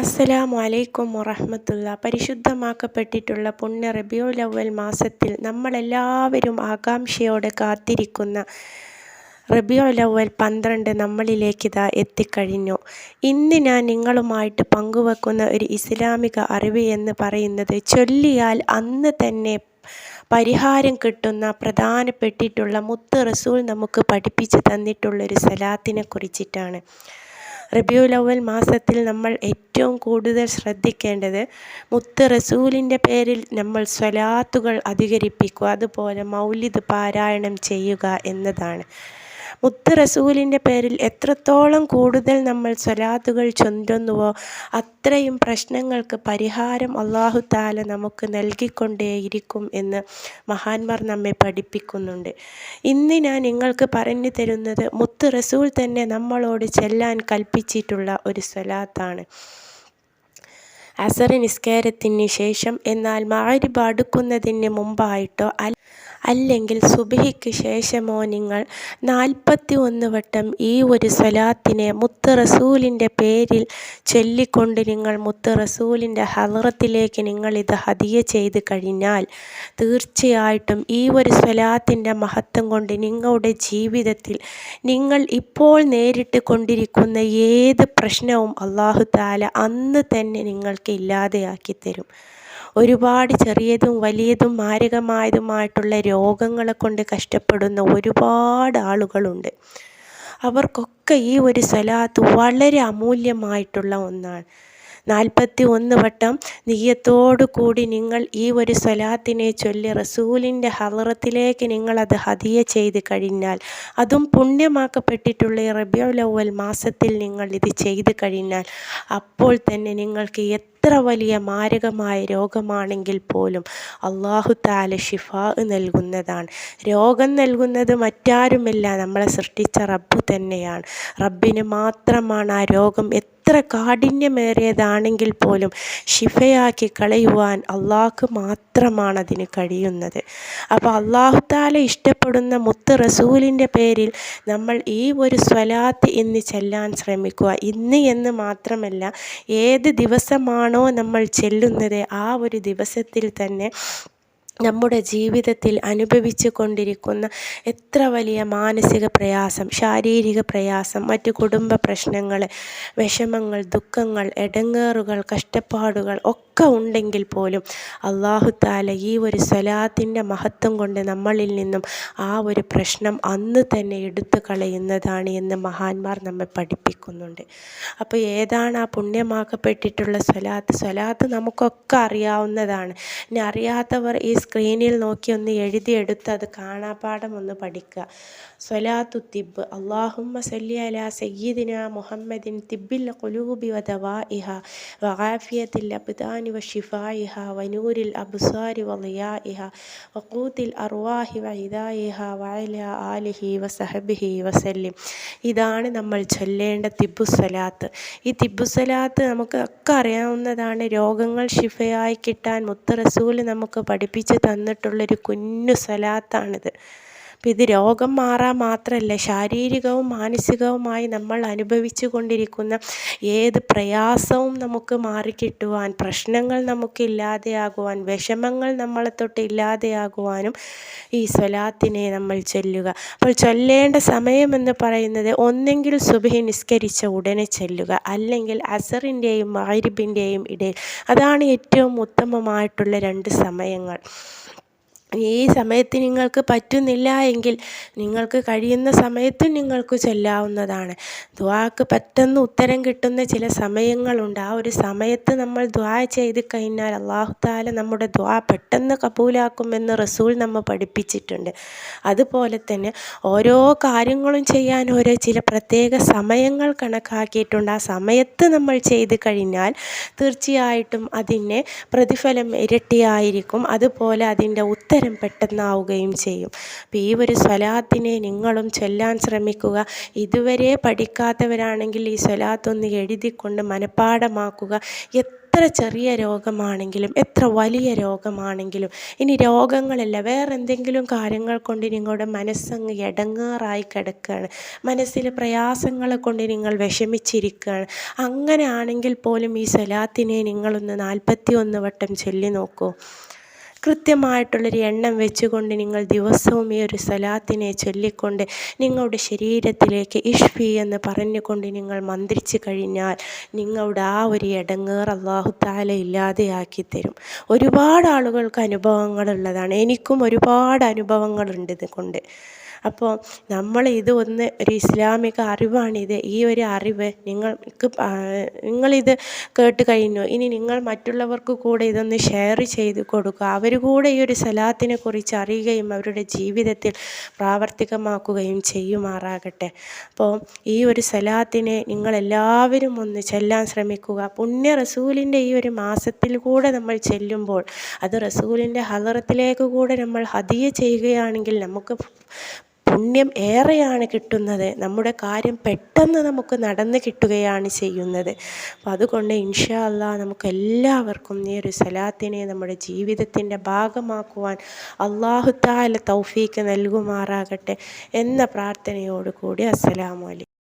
അസ്സലാമു അലൈക്കും വറഹമത്തുള്ള. പരിശുദ്ധമാക്കപ്പെട്ടിട്ടുള്ള പുണ്യ റബിയോ ലവൽ മാസത്തിൽ നമ്മളെല്ലാവരും ആകാംക്ഷയോടെ കാത്തിരിക്കുന്ന റബിയോ ലവൽ പന്ത്രണ്ട് നമ്മളിലേക്ക് ഇതാ എത്തിക്കഴിഞ്ഞു. ഇന്ന് ഞാൻ നിങ്ങളുമായിട്ട് പങ്കുവെക്കുന്ന ഒരു ഇസ്ലാമിക അറിവ് എന്ന് പറയുന്നത് ചൊല്ലിയാൽ അന്ന് തന്നെ പരിഹാരം കിട്ടുന്ന പ്രധാനപ്പെട്ടിട്ടുള്ള മുത്ത് റസൂൽ നമുക്ക് പഠിപ്പിച്ച് തന്നിട്ടുള്ളൊരു സലാത്തിനെ കുറിച്ചിട്ടാണ്. റബിയുൽ അവൽ മാസത്തിൽ നമ്മൾ ഏറ്റവും കൂടുതൽ ശ്രദ്ധിക്കേണ്ടത് മുത്ത് റസൂലിന്റെ പേരിൽ നമ്മൾ സ്വലാത്തുകൾ അധികരിപ്പിക്കുക അതുപോലെ മൗലിദ് പാരായണം ചെയ്യുക എന്നതാണ്. മുത്ത് റസൂലിന്റെ പേരിൽ എത്രത്തോളം കൂടുതൽ നമ്മൾ സ്വലാത്തുകൾ ചൊന്തുന്നുവോ അത്രയും പ്രശ്നങ്ങൾക്ക് പരിഹാരം അള്ളാഹു താല നമുക്ക് നൽകിക്കൊണ്ടേയിരിക്കും എന്ന് മഹാന്മാർ നമ്മെ പഠിപ്പിക്കുന്നുണ്ട്. ഇന്ന് ഞാൻ നിങ്ങൾക്ക് പറഞ്ഞു തരുന്നത് മുത്ത് റസൂൽ തന്നെ നമ്മളോട് ചെല്ലാൻ കൽപ്പിച്ചിട്ടുള്ള ഒരു സ്വലാത്താണ്. അസർ നിസ്കാരത്തിന് ശേഷം എന്നാൽ മാരിബ് അടുക്കുന്നതിന് മുമ്പായിട്ടോ അല്ലെങ്കിൽ സുബിഹിക്ക് ശേഷമോ നിങ്ങൾ നാൽപ്പത്തി ഒന്ന് വട്ടം ഈ ഒരു സ്വലാത്തിനെ മുത്ത് റസൂലിന്റെ പേരിൽ ചൊല്ലിക്കൊണ്ട് നിങ്ങൾ മുത്ത് റസൂലിന്റെ ഹലറത്തിലേക്ക് ഇത് ഹതിയ ചെയ്ത് കഴിഞ്ഞാൽ തീർച്ചയായിട്ടും ഈ ഒരു സ്വലാത്തിന്റെ മഹത്വം കൊണ്ട് നിങ്ങളുടെ ജീവിതത്തിൽ നിങ്ങൾ ഇപ്പോൾ നേരിട്ട് കൊണ്ടിരിക്കുന്ന ഏത് പ്രശ്നവും അള്ളാഹു താല അന്ന് തന്നെ നിങ്ങൾക്ക് ഇല്ലാതെയാക്കി തരും ഒരുപാട് ചെറിയതും വലിയതും മാരകമായതുമായിട്ടുള്ള രോഗങ്ങളെ കൊണ്ട് കഷ്ടപ്പെടുന്ന ഒരുപാട് ആളുകളുണ്ട്. അവർക്കൊക്കെ ഈ ഒരു സലാത്ത് വളരെ അമൂല്യമായിട്ടുള്ള ഒന്നാണ്. നാൽപ്പത്തി ഒന്ന് വട്ടം നീയത്തോടു കൂടി നിങ്ങൾ ഈ ഒരു സ്വലാത്തിനെ ചൊല്ലി റസൂലിന്റെ ഹവറത്തിലേക്ക് നിങ്ങളത് ഹദിയ ചെയ്ത് കഴിഞ്ഞാൽ അതും പുണ്യമാക്കപ്പെട്ടിട്ടുള്ള ഈ റബിയുലവൽ മാസത്തിൽ നിങ്ങൾ ഇത് ചെയ്ത് കഴിഞ്ഞാൽ അപ്പോൾ തന്നെ നിങ്ങൾക്ക് എത്ര വലിയ മാരകമായ രോഗമാണെങ്കിൽ പോലും അള്ളാഹു താല ഷിഫ നൽകുന്നതാണ്. രോഗം നൽകുന്നത് മറ്റാരുമില്ല നമ്മളെ സൃഷ്ടിച്ച റബ്ബ് തന്നെയാണ്. റബ്ബിന് മാത്രമാണ് ആ രോഗം എത്ര കാഠിന്യമേറിയതാണെങ്കിൽ പോലും ശിഫയാക്കി കളയുവാൻ അള്ളാഹ്ക്ക് മാത്രമാണ് അതിന് കഴിയുന്നത് അപ്പോൾ അള്ളാഹുത്താല ഇഷ്ടപ്പെടുന്ന മുത്ത് റസൂലിന്റെ പേരിൽ നമ്മൾ ഈ ഒരു സ്വലാത്ത് ഇന്ന് ചെല്ലാൻ ശ്രമിക്കുക. ഇന്ന് എന്ന് മാത്രമല്ല ഏത് ദിവസമാണോ നമ്മൾ ചെല്ലുന്നത് ആ ഒരു ദിവസത്തിൽ തന്നെ നമ്മുടെ ജീവിതത്തിൽ അനുഭവിച്ചു കൊണ്ടിരിക്കുന്ന എത്ര വലിയ മാനസിക പ്രയാസം ശാരീരിക പ്രയാസം മറ്റ് കുടുംബ പ്രശ്നങ്ങൾ വിഷമങ്ങൾ ദുഃഖങ്ങൾ ഇടങ്ങേറുകൾ കഷ്ടപ്പാടുകൾ ഒക്കെ ഉണ്ടെങ്കിൽ പോലും അള്ളാഹു താല ഈ ഒരു സ്വലാത്തിന്റെ മഹത്വം കൊണ്ട് നമ്മളിൽ നിന്നും ആ ഒരു പ്രശ്നം അന്ന് തന്നെ എടുത്തു കളയുന്നതാണ് എന്ന് മഹാന്മാർ നമ്മെ പഠിപ്പിക്കുന്നുണ്ട്. അപ്പോൾ ഏതാണ് ആ പുണ്യമാക്കപ്പെട്ടിട്ടുള്ള സ്വലാത്ത് സ്വലാത്ത് നമുക്കൊക്കെ അറിയാവുന്നതാണ്. ഇനി അറിയാത്തവർ ഈ സ്ക്രീനിൽ നോക്കി ഒന്ന് എഴുതിയെടുത്ത് അത് കാണാപാഠം ഒന്ന് പഠിക്കുക. സ്വലാത്തു തിബ് അള്ളാഹുമ്മ സല്ലി അല സയ്യിദിന മുഹമ്മദിൻ തിബിൽ ഖുലൂബി വധവാ ദവാഇഹ വആഫിയത്തിൽ അബ്ദാനി വ ഷിഫായിഹ വനൂരിൽ അബ്സാരി വ ളിയാഇഹ വക്കൂത്തിൽ അർവാഹി വ ഇഹ വഅല ആലിഹി വ സഹബിഹി വസല്ലിം ഇതാണ് നമ്മൾ ചൊല്ലേണ്ട തിബു സ്വലാത്ത്. ഈ തിബു സ്വലാത്ത് നമുക്ക് ഒക്കെ അറിയാവുന്നതാണ് രോഗങ്ങൾ ഷിഫയായി കിട്ടാൻ മുത്തറസൂൽ നമുക്ക് പഠിപ്പിച്ച് തന്നിട്ടുള്ളൊരു കുഞ്ഞു സ്വലാത്താണിത് അപ്പം ഇത് രോഗം മാറാൻ മാത്രമല്ല ശാരീരികവും മാനസികവുമായി നമ്മൾ അനുഭവിച്ചു കൊണ്ടിരിക്കുന്ന ഏത് പ്രയാസവും നമുക്ക് മാറിക്കിട്ടുവാൻ പ്രശ്നങ്ങൾ നമുക്ക് ഇല്ലാതെയാകുവാൻ വിഷമങ്ങൾ നമ്മളെ തൊട്ട് ഇല്ലാതെയാകുവാനും ഈ സ്വലാത്തിനെ നമ്മൾ ചൊല്ലുക. അപ്പോൾ ചൊല്ലേണ്ട സമയമെന്ന് പറയുന്നത് ഒന്നെങ്കിൽ സുബഹി നിസ്കരിച്ച ഉടനെ ചൊല്ലുക അല്ലെങ്കിൽ അസറിന്റെയും മാരിബിന്റെയും ഇടയിൽ. അതാണ് ഏറ്റവും ഉത്തമമായിട്ടുള്ള രണ്ട് സമയങ്ങൾ. ഈ സമയത്ത് നിങ്ങൾക്ക് പറ്റുന്നില്ല എങ്കിൽ നിങ്ങൾക്ക് കഴിയുന്ന സമയത്ത് നിങ്ങൾക്ക് ചൊല്ലാവുന്നതാണ്. ദ്വാക്ക് പെട്ടെന്ന് ഉത്തരം കിട്ടുന്ന ചില സമയങ്ങളുണ്ട്. ആ ഒരു സമയത്ത് നമ്മൾ ദ്വാ ചെയ്ത് കഴിഞ്ഞാൽ അള്ളാഹു താല നമ്മുടെ ദ്വാ പെട്ടെന്ന് കബൂലാക്കുമെന്ന് റസൂൽ നമ്മൾ പഠിപ്പിച്ചിട്ടുണ്ട്. അതുപോലെ തന്നെ ഓരോ കാര്യങ്ങളും ചെയ്യാൻ ഓരോ ചില പ്രത്യേക സമയങ്ങൾ കണക്കാക്കിയിട്ടുണ്ട്. ആ സമയത്ത് നമ്മൾ ചെയ്ത് കഴിഞ്ഞാൽ തീർച്ചയായിട്ടും അതിന് പ്രതിഫലം ഇരട്ടിയായിരിക്കും. അതുപോലെ അതിന്റെ ഉത്തരം ഉത്തരം പെട്ടെന്നാവുകയും ചെയ്യും. അപ്പോൾ ഈ ഒരു സ്വലാത്തിനെ നിങ്ങളും ചൊല്ലാൻ ശ്രമിക്കുക. ഇതുവരെ പഠിക്കാത്തവരാണെങ്കിൽ ഈ സ്വലാത്തൊന്ന് എഴുതിക്കൊണ്ട് മനഃപ്പാടമാക്കുക എത്ര ചെറിയ രോഗമാണെങ്കിലും എത്ര വലിയ രോഗമാണെങ്കിലും ഇനി രോഗങ്ങളല്ല വേറെ എന്തെങ്കിലും കാര്യങ്ങൾ കൊണ്ട് നിങ്ങളുടെ മനസ്സങ്ങ് ഇടങ്ങാറായി കിടക്കുകയാണ്. മനസ്സിൽ പ്രയാസങ്ങൾ കൊണ്ട് നിങ്ങൾ വിഷമിച്ചിരിക്കുകയാണ്. അങ്ങനെ ആണെങ്കിൽ പോലും ഈ സ്വലാത്തിനെ നിങ്ങളൊന്ന് നാൽപ്പത്തി ഒന്ന് വട്ടം ചൊല്ലി നോക്കൂ. കൃത്യമായിട്ടുള്ളൊരു എണ്ണം വെച്ചുകൊണ്ട് നിങ്ങൾ ദിവസവും ഈ ഒരു സലാത്തിനെ ചൊല്ലിക്കൊണ്ട് നിങ്ങളുടെ ശരീരത്തിലേക്ക് ഇഷ്ഫി എന്ന് പറഞ്ഞുകൊണ്ട് നിങ്ങൾ മന്ത്രിച്ചു കഴിഞ്ഞാൽ നിങ്ങളുടെ ആ ഒരു ഇടങ്ങേർ അള്ളാഹു താല ഇല്ലാതെയാക്കി തരും. ഒരുപാട് ആളുകൾക്ക് അനുഭവങ്ങളുള്ളതാണ്. എനിക്കും ഒരുപാട് അനുഭവങ്ങളുണ്ട് ഇത് കൊണ്ട് അപ്പോൾ നമ്മൾ ഇത് ഒന്ന് ഒരു ഇസ്ലാമിക അറിവാണിത്. ഈ ഒരു അറിവ് നിങ്ങൾക്ക് നിങ്ങളിത് കേട്ട് കഴിഞ്ഞു. ഇനി നിങ്ങൾ മറ്റുള്ളവർക്ക് കൂടെ ഇതൊന്ന് ഷെയർ ചെയ്ത് കൊടുക്കുക. അവർ കൂടെ ഈ ഒരു സലാത്തിനെ കുറിച്ച് അറിയുകയും അവരുടെ ജീവിതത്തിൽ പ്രാവർത്തികമാക്കുകയും ചെയ്യുമാറാകട്ടെ. അപ്പോൾ ഈ ഒരു സലാത്തിനെ നിങ്ങളെല്ലാവരും ഒന്ന് ചെല്ലാൻ ശ്രമിക്കുക. പുണ്യ റസൂലിന്റെ ഈ ഒരു മാസത്തിൽ കൂടെ നമ്മൾ ചെല്ലുമ്പോൾ അത് റസൂലിന്റെ ഹലറത്തിലേക്ക് കൂടെ നമ്മൾ ഹദിയ ചെയ്യുകയാണെങ്കിൽ നമുക്ക് പുണ്യം ഏറെയാണ് കിട്ടുന്നത്. നമ്മുടെ കാര്യം പെട്ടെന്ന് നമുക്ക് നടന്ന് കിട്ടുകയാണ് ചെയ്യുന്നത്. അപ്പോൾ അതുകൊണ്ട് ഇൻഷാ അല്ലാ നമുക്ക് എല്ലാവർക്കും ഈ ഒരു സലാത്തിനെ നമ്മുടെ ജീവിതത്തിന്റെ ഭാഗമാക്കുവാൻ അള്ളാഹുത്താല തൗഫീക്ക് നൽകുമാറാകട്ടെ എന്ന പ്രാർത്ഥനയോടുകൂടി അസ്സലാമു അലൈക്കും.